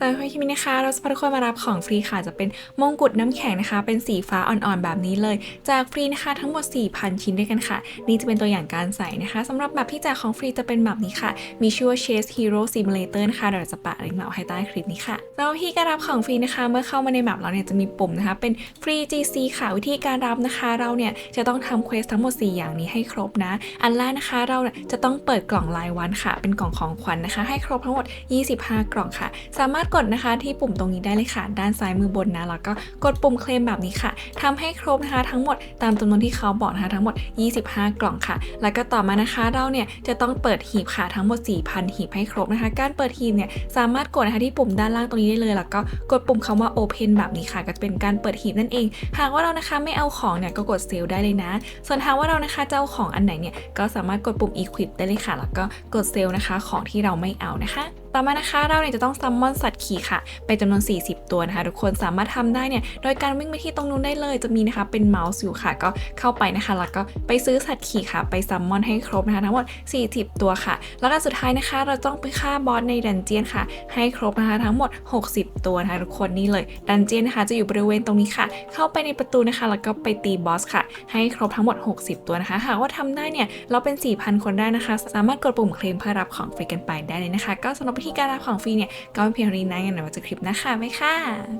สำหรับคลิปนี้นะคะ เราจะพาทุกคนมารับของฟรีค่ะ จะเป็นมงกุฎน้ำแข็งนะคะ เป็นสีฟ้าอ่อนๆ แบบนี้เลยแจกฟรีนะคะทั้งหมด 4,000 ชิ้นด้วยกันค่ะ นี่จะเป็นตัวอย่างการใส่นะคะสำหรับแบบที่แจกของฟรีจะเป็นแบบนี้ค่ะ มีชื่อว่า Chase Hero Simulator นะคะเดี๋ยวจะปะลิงก์มาเอาให้ใต้คลิปนี้ค่ะแล้ววิธีการรับของฟรีนะคะ เมื่อเข้ามาในแบบเราเนี่ยจะมีปุ่มนะคะ เป็น Free GC ค่ะวิธีการรับนะคะ เราเนี่ยจะต้องทำเควสทั้งหมด 4 อย่างนี้ให้ครบนะ อันแรกนะคะเราจะต้องเปิดกล่องรายวันค่ะ เป็นกล่องของขวัญนะคะ ให้ครบทั้งหมด 25 กล่องค่ะ สามารถกดนะคะที่ปุ่มตรงนี้ได้เลยค่ะ ด้านซ้ายมือบนนะแล้วก็กดปุ่มเคลมแบบนี้ค่ะทำให้ครบนะคะทั้งหมดตามจำนวนที่เขาบอกนะคะทั้งหมด 25 กล่องค่ะ แล้วก็ต่อมานะคะเราเนี่ยจะต้องเปิดหีบค่ะทั้งหมด 4,000 หีบให้ครบนะคะ การเปิดหีบเนี่ยสามารถกดนะคะที่ปุ่มด้านล่างตรงนี้ได้เลย แล้วก็กดปุ่มคำว่า Open แบบนี้ค่ะ ก็จะเป็นการเปิดหีบนั่นเอง หากว่าเรานะคะไม่เอาของเนี่ยก็กดเซลได้เลยนะ ส่วนหากว่าเรานะคะจะเอาของอันไหนเนี่ยก็สามารถกดปุ่ม Equip ได้เลยค่ะ แล้วก็กดเซลนะคะของที่เราไม่เอานะคะต่อมานะคะเราเนี่ยจะต้องซัมมอนสัตว์ขี่ค่ะเป็นจำนวน 40 ตัวนะคะ ทุกคนสามารถทำได้เนี่ยโดยการวิ่งไปที่ตรงนู้นได้เลยจะมีนะคะเป็นเมาส์อยู่ค่ะ ก็เข้าไปนะคะ แล้วก็ไปซื้อสัตว์ขี่ค่ะ ไปซัมมอนให้ครบนะคะทั้งหมด 40 ตัวค่ะ แล้วก็สุดท้ายนะคะเราต้องไปฆ่าบอสในดันเจียนค่ะ ให้ครบนะคะทั้งหมด 60 ตัวนะคะทุกคนนี่เลยดันเจียนนะคะจะอยู่บริเวณตรงนี้ค่ะ เข้าไปในประตูนะคะ แล้วก็ไปตีบอสค่ะ ให้ครบทั้งหมด 60 ตัวนะคะหากว่าทำได้เนี่ยเราเป็น 4,000 คนได้นะคะ สามารถกดปุ่มเคลมเพื่อรับของฟรีกันไปได้เลยนะคะ ก็สำหรับวิธีการรับของฟรีเนี่ยก็เป็นเพียงเท่านี้นะงั้นเดี๋ยวมาเจอคลิปนะค่ะไหมค่ะ